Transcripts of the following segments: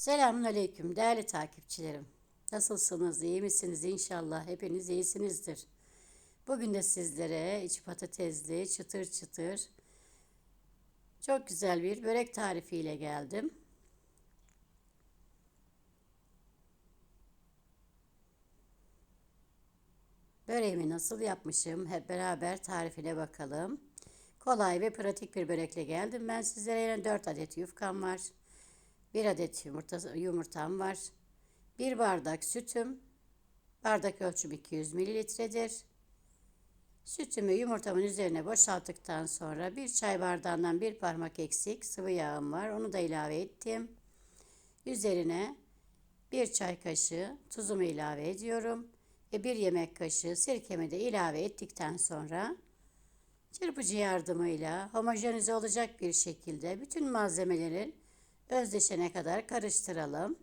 Selamünaleyküm değerli takipçilerim. Nasılsınız? İyi misiniz? İnşallah hepiniz iyisinizdir. Bugün de sizlere iç patatesli, çıtır çıtır çok güzel bir börek tarifiyle geldim. Böreğimi nasıl yapmışım? Hep beraber tarifine bakalım. Kolay ve pratik bir börekle geldim. Ben sizlere yine 4 adet yufkam var. 1 adet yumurta, yumurtam var. 1 bardak sütüm. Bardak ölçüm 200 mililitredir. Sütümü yumurtamın üzerine boşalttıktan sonra bir çay bardağından bir parmak eksik sıvı yağım var. Onu da ilave ettim. Üzerine bir çay kaşığı tuzumu ilave ediyorum. Ve bir yemek kaşığı sirkemi de ilave ettikten sonra çırpıcı yardımıyla homojenize olacak bir şekilde bütün malzemelerin özdeşene kadar karıştıralım.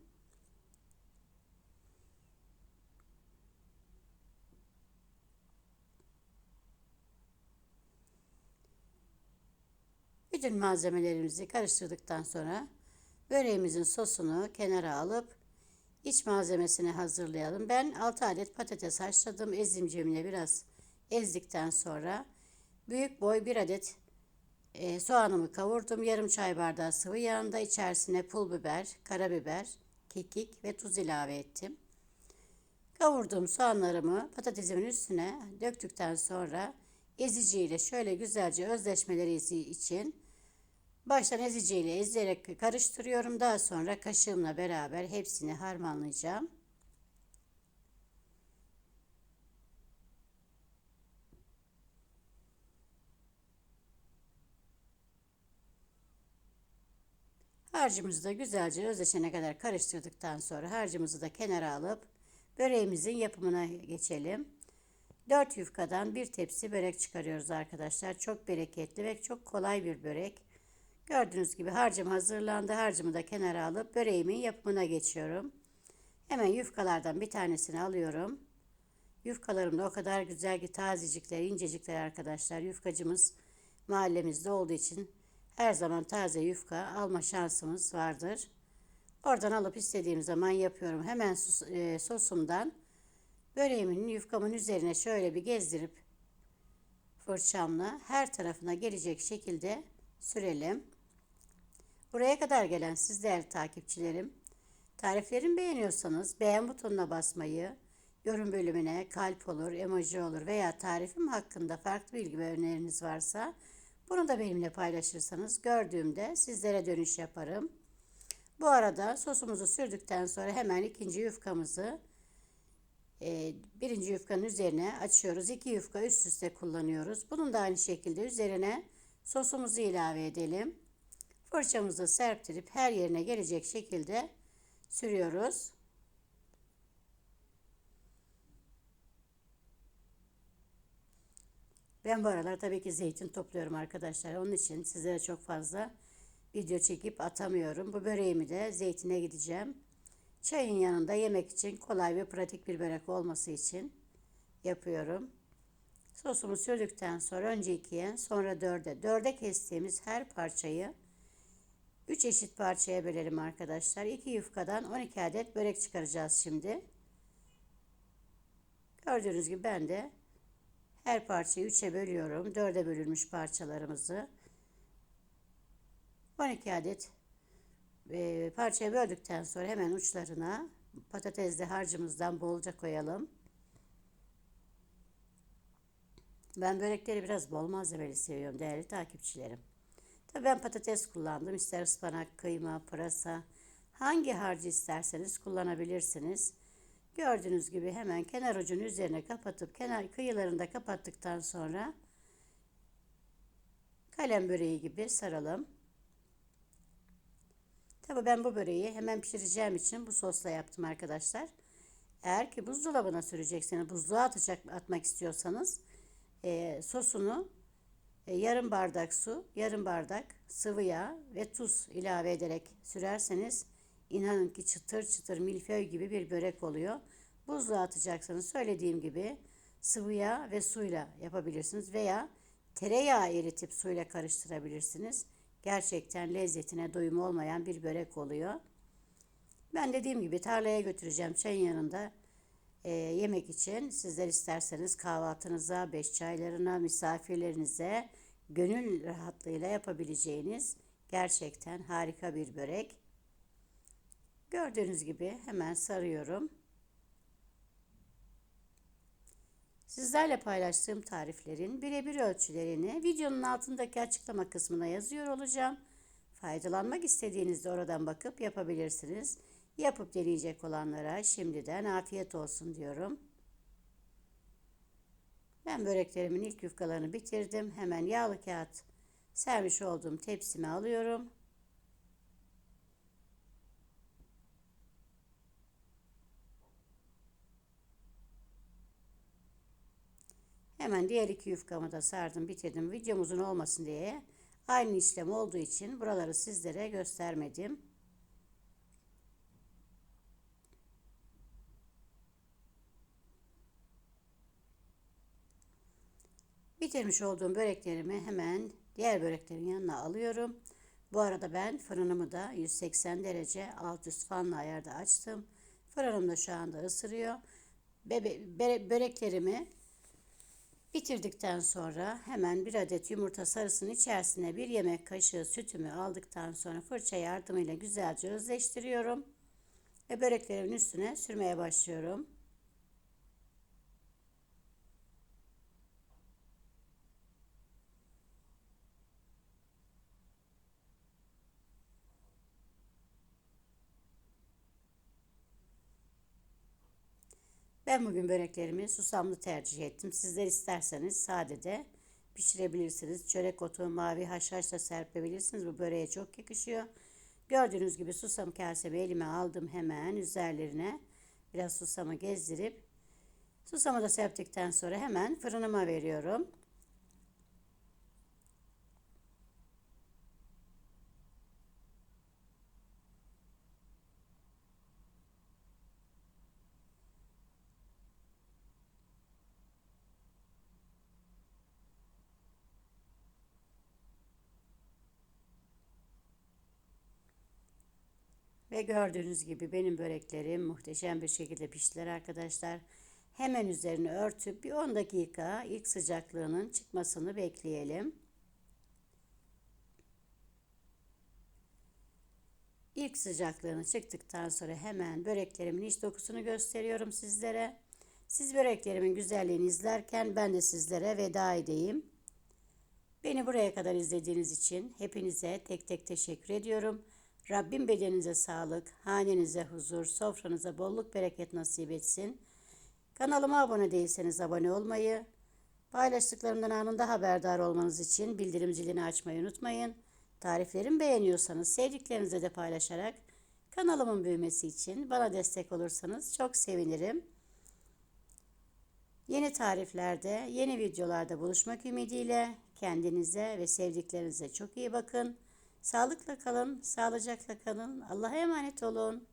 Bütün malzemelerimizi karıştırdıktan sonra böreğimizin sosunu kenara alıp iç malzemesini hazırlayalım. Ben 6 adet patates haşladım. Ezimcimle biraz ezdikten sonra büyük boy 1 adet e, soğanımı kavurdum. Yarım çay bardağı sıvı yağında içerisine pul biber, karabiber, kekik ve tuz ilave ettim. Kavurduğum soğanlarımı patatesimin üstüne döktükten sonra eziciyle şöyle güzelce özleşmeleri için baştan eziciyle ezerek karıştırıyorum. Daha sonra kaşığımla beraber hepsini harmanlayacağım. Harcımızı da güzelce özleşene kadar karıştırdıktan sonra harcımızı da kenara alıp böreğimizin yapımına geçelim. 4 yufkadan bir tepsi börek çıkarıyoruz arkadaşlar. Çok bereketli ve çok kolay bir börek. Gördüğünüz gibi harcım hazırlandı. Harcımı da kenara alıp böreğimin yapımına geçiyorum. Hemen yufkalardan bir tanesini alıyorum. Yufkalarım da o kadar güzel ki tazecikler, incecikler arkadaşlar. Yufkacımız mahallemizde olduğu için her zaman taze yufka alma şansımız vardır. Oradan alıp istediğim zaman yapıyorum. Hemen sos, e, sosumdan böreğimin yufkamın üzerine şöyle bir gezdirip fırçamla her tarafına gelecek şekilde sürelim. Buraya kadar gelen siz değerli takipçilerim, tariflerimi beğeniyorsanız beğen butonuna basmayı, yorum bölümüne kalp olur, emoji olur veya tarifim hakkında farklı bilgi ve öneriniz varsa bunu da benimle paylaşırsanız gördüğümde sizlere dönüş yaparım. Bu arada sosumuzu sürdükten sonra hemen ikinci yufkamızı e, birinci yufkanın üzerine açıyoruz. İki yufka üst üste kullanıyoruz. Bunun da aynı şekilde üzerine sosumuzu ilave edelim. Fırçamızı serptirip her yerine gelecek şekilde sürüyoruz. Ben bu aralar tabii ki zeytin topluyorum arkadaşlar. Onun için sizlere çok fazla video çekip atamıyorum. Bu böreğimi de zeytine gideceğim. Çayın yanında yemek için kolay ve pratik bir börek olması için yapıyorum. Sosumu sürdükten sonra önce ikiye sonra dörde. Dörde kestiğimiz her parçayı 3 eşit parçaya bölelim arkadaşlar. 2 yufkadan 12 adet börek çıkaracağız şimdi. Gördüğünüz gibi ben de her parçayı 3'e bölüyorum. 4'e bölünmüş parçalarımızı. 12 adet e, parçaya böldükten sonra hemen uçlarına patatesli harcımızdan bolca koyalım. Ben börekleri biraz bol malzemeli seviyorum değerli takipçilerim. Tabii ben patates kullandım. İster ıspanak, kıyma, pırasa hangi harcı isterseniz kullanabilirsiniz. Gördüğünüz gibi hemen kenar ucunu üzerine kapatıp kenar kıyılarında kapattıktan sonra kalem böreği gibi saralım. Tabi ben bu böreği hemen pişireceğim için bu sosla yaptım arkadaşlar. Eğer ki buzdolabına sürecekseniz, buzluğa atacak, atmak istiyorsanız e, sosunu e, yarım bardak su, yarım bardak sıvı yağ ve tuz ilave ederek sürerseniz İnanın ki çıtır çıtır milföy gibi bir börek oluyor. Buzluğa atacaksanız söylediğim gibi sıvı yağ ve suyla yapabilirsiniz veya tereyağı eritip suyla karıştırabilirsiniz. Gerçekten lezzetine doyum olmayan bir börek oluyor. Ben dediğim gibi tarlaya götüreceğim çayın yanında e, yemek için. Sizler isterseniz kahvaltınıza, beş çaylarına, misafirlerinize gönül rahatlığıyla yapabileceğiniz gerçekten harika bir börek. Gördüğünüz gibi hemen sarıyorum. Sizlerle paylaştığım tariflerin birebir ölçülerini videonun altındaki açıklama kısmına yazıyor olacağım. Faydalanmak istediğinizde oradan bakıp yapabilirsiniz. Yapıp deneyecek olanlara şimdiden afiyet olsun diyorum. Ben böreklerimin ilk yufkalarını bitirdim. Hemen yağlı kağıt sermiş olduğum tepsime alıyorum. Hemen diğer iki yufkamı da sardım, bitirdim. Videom uzun olmasın diye aynı işlem olduğu için buraları sizlere göstermedim. Bitirmiş olduğum böreklerimi hemen diğer böreklerin yanına alıyorum. Bu arada ben fırınımı da 180 derece alt üst fanlı ayarda açtım. Fırınım da şu anda ısırıyor. Bebe, böreklerimi bitirdikten sonra hemen bir adet yumurta sarısının içerisine bir yemek kaşığı sütümü aldıktan sonra fırça yardımıyla güzelce özleştiriyorum. Ve böreklerimin üstüne sürmeye başlıyorum. Ben bugün böreklerimi susamlı tercih ettim. Sizler isterseniz sade de pişirebilirsiniz. Çörek otu, mavi haşhaş serpebilirsiniz. Bu böreğe çok yakışıyor. Gördüğünüz gibi susam kasemi elime aldım hemen üzerlerine biraz susamı gezdirip susamı da serptikten sonra hemen fırınıma veriyorum. Ve gördüğünüz gibi benim böreklerim muhteşem bir şekilde piştiler arkadaşlar. Hemen üzerini örtüp bir 10 dakika ilk sıcaklığının çıkmasını bekleyelim. İlk sıcaklığını çıktıktan sonra hemen böreklerimin iç dokusunu gösteriyorum sizlere. Siz böreklerimin güzelliğini izlerken ben de sizlere veda edeyim. Beni buraya kadar izlediğiniz için hepinize tek tek teşekkür ediyorum. Rabbim bedeninize sağlık, hanenize huzur, sofranıza bolluk bereket nasip etsin. Kanalıma abone değilseniz abone olmayı, paylaştıklarımdan anında haberdar olmanız için bildirim zilini açmayı unutmayın. Tariflerimi beğeniyorsanız sevdiklerinizle de paylaşarak kanalımın büyümesi için bana destek olursanız çok sevinirim. Yeni tariflerde, yeni videolarda buluşmak ümidiyle kendinize ve sevdiklerinize çok iyi bakın. Sağlıkla kalın, sağlıcakla kalın. Allah'a emanet olun.